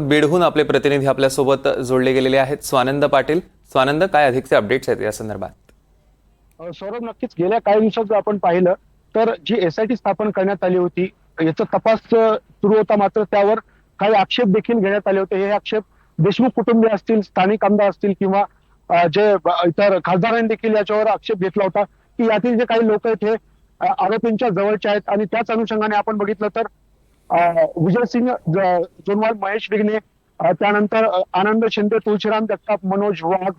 बीडहून आपले प्रतिनिधी आपल्यासोबत जोडले गेलेले आहेत. स्वानंद पाटील स्वानंद काय अधिकचे अपडेट्स आहेत या संदर्भात? सौरभ नक्कीच गेल्या काही दिवसात जर आपण पाहिलं तर जी एसआयटी स्थापन करण्यात आली होती याचा तपास सुरू होता मात्र त्यावर काही आक्षेप देखील घेण्यात आले होते. हे आक्षेप देशमुख कुटुंबीय असतील स्थानिक आमदार असतील किंवा जे इतर खासदारांनी देखील याच्यावर आक्षेप घेतला होता की यातील जे काही लोक आहेत हे आरोपींच्या जवळचे आहेत आणि त्याच अनुषंगाने आपण बघितलं तर विजय सिंग जोनवाल महेश विघ्ने त्यानंतर आनंद शिंदे तुळशीराम जगताप मनोज वाघ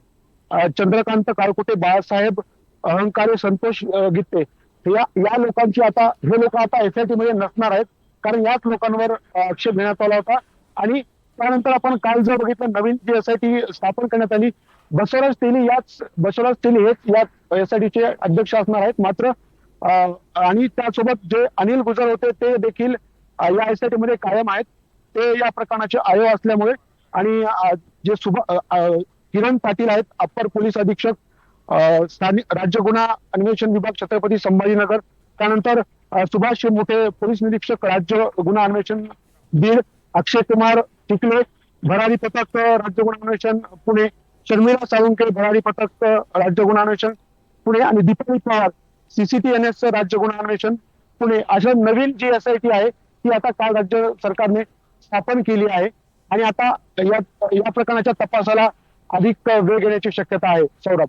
चंद्रकांत काळकुटे बाळासाहेब अहंकारी संतोष गीते या या लोकांची आता हे लोक आता एस आय टी मध्ये नसणार आहेत. कारण याच लोकांवर आक्षेप घेण्यात आला होता. आणि त्यानंतर आपण काल जर बघितलं नवीन जी टी स्थापन करण्यात आली बसवराज तेली याच बसवराज तेली हेच या एस आय टीचे अध्यक्ष असणार आहेत. मात्र आणि त्यासोबत जे अनिल गुजर होते ते देखील या एसआयटी मध्ये कायम आहेत. ते या प्रकरणाचे आयो असल्यामुळे आणि जे सुभा किरण पाटील आहेत अप्पर पोलीस अधीक्षक स्थानिक राज्य गुन्हा अन्वेषण विभाग छत्रपती संभाजीनगर त्यानंतर सुभाष मोठे पोलीस निरीक्षक राज्य गुन्हा अन्वेषण बीड अक्षय कुमार टिकले भरारी पथक राज्य गुन्हा अन्वेषण पुणे शर्मिला साळुंके भरारी पथक राज्य गुन्हा अन्वेषण पुणे आणि दीपाली पवार सीसीटीएनएस राज्य गुन्हा अन्वेषण पुणे. अशा नवीन जी एसआयटी आहे ती आता काल राज्य सरकारने स्थापन केली आहे. आणि आता या या प्रकरणाच्या तपासाला अधिक वेग येण्याची शक्यता आहे. सौरभ.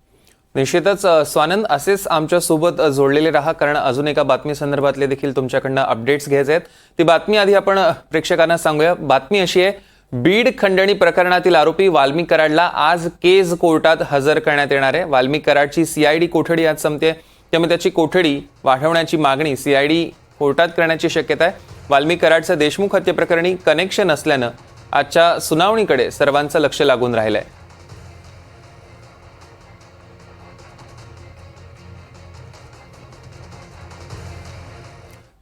निश्चितच स्वानंद असेच आमच्यासोबत जोडलेले राहा कारण अजून एका बातमी संदर्भातले देखील तुमच्याकडनं अपडेट्स घ्यायचे आहेत. ती बातमी आधी आपण प्रेक्षकांना सांगूया. बातमी अशी आहे बीड खंडणी प्रकरणातील आरोपी वाल्मिक कराडला आज केज कोर्टात हजर करण्यात येणार आहे. वाल्मिक कराडची सीआयडी कोठडी आज संपते. त्यामुळे त्याची कोठडी वाढवण्याची मागणी सीआयडी कोर्टात करण्याची शक्यता आहे. वाल्मी कराडचं देशमुख हत्येप्रकरणी कनेक्शन असल्यानं आजच्या सुनावणीकडे सर्वांचं लक्ष लागून राहिलं आहे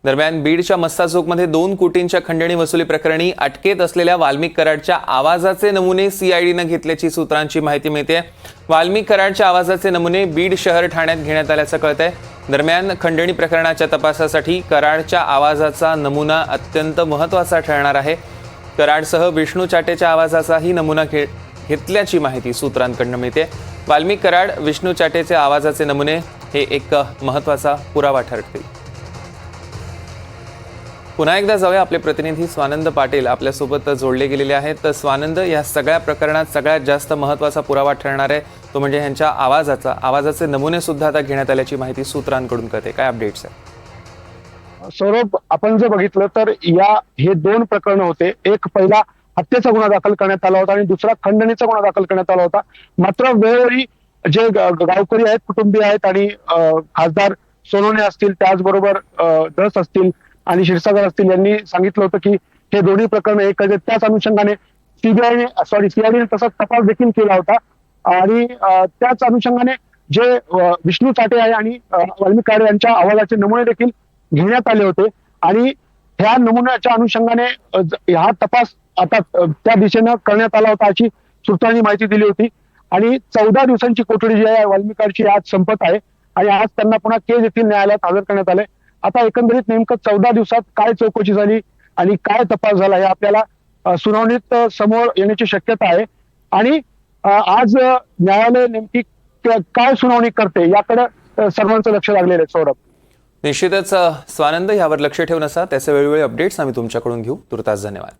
दरम्यान बीडच्या मस्ता चौकमध्ये दोन कोटींच्या खंडणी वसुली प्रकरणी अटकेत असलेल्या वाल्मिक कराडच्या आवाजाचे नमुने सीआयडीनं घेतल्याची सूत्रांची माहिती मिळते वाल्मिक कराडच्या आवाजाचे नमुने बीड शहर ठाण्यात घेण्यात आल्याचं कळतंय. दरम्यान खंडणी प्रकरणाच्या तपासासाठी कराडच्या आवाजाचा नमुना अत्यंत महत्त्वाचा ठरणार आहे. कराडसह विष्णू चाटेच्या आवाजाचाही नमुना घे घेतल्याची माहिती सूत्रांकडनं मिळते वाल्मिक कराड विष्णू चाटेचे आवाजाचे नमुने हे एक महत्त्वाचा पुरावा ठरतील. पुन्हा एकदा जाऊया. आपले प्रतिनिधी स्वानंद पाटील आपल्यासोबत जोडले गेलेले आहेत. तर स्वानंद या सगळ्या प्रकरणात सगळ्यात जास्त महत्त्वाचा पुरावा ठरणार आहे तो म्हणजे ह्यांच्या आवाजाचा. आवाजाचे नमुने सुद्धा आता घेण्यात आल्याची माहिती सूत्रांकडून कळते. काय अपडेट्स आहे सौरभ आपण जर बघितलं तर या हे दोन प्रकरण होते. एक पहिला हत्येचा गुन्हा दाखल करण्यात आला होता आणि दुसरा खंडणीचा गुन्हा दाखल करण्यात आला होता. मात्र वेळोवेळी जे गावकरी आहेत कुटुंबीय आहेत आणि खासदार सोनोने असतील त्याचबरोबर दस असतील आणि क्षीरसागर असतील यांनी सांगितलं होतं की हे दोन्ही प्रकरण एक त्याच अनुषंगाने सीबीआयने सॉरी सीआयडीने तसाच तपास देखील केला होता. आणि त्याच अनुषंगाने जे विष्णू चाटे आहे आणि वाल्मिक काळे यांच्या आवाजाचे नमुने देखील घेण्यात आले होते. आणि ह्या नमुन्याच्या अनुषंगाने हा तपास आता त्या दिशेनं करण्यात आला होता अशी सूत्रांनी माहिती दिली होती. आणि चौदा दिवसांची कोठडी जी आहे वाल्मिकाडची आज संपत आहे. आणि आज त्यांना पुन्हा केज येथील न्यायालयात हजर करण्यात आले. आता एकंदरीत नेमकं चौदा दिवसात काय चौकशी झाली आणि काय तपास झाला हे आपल्याला सुनावणीत समोर येण्याची शक्यता आहे. आणि आज न्यायालय नेमकी काय सुनावणी करते याकडे सर्वांचं लक्ष लागलेलं आहे सौरभ. निश्चितच स्वानंद यावर लक्ष ठेवून असा त्याचे वेळोवेळी अपडेट्स आम्ही तुमच्याकडून घेऊ. तुर्तास धन्यवाद.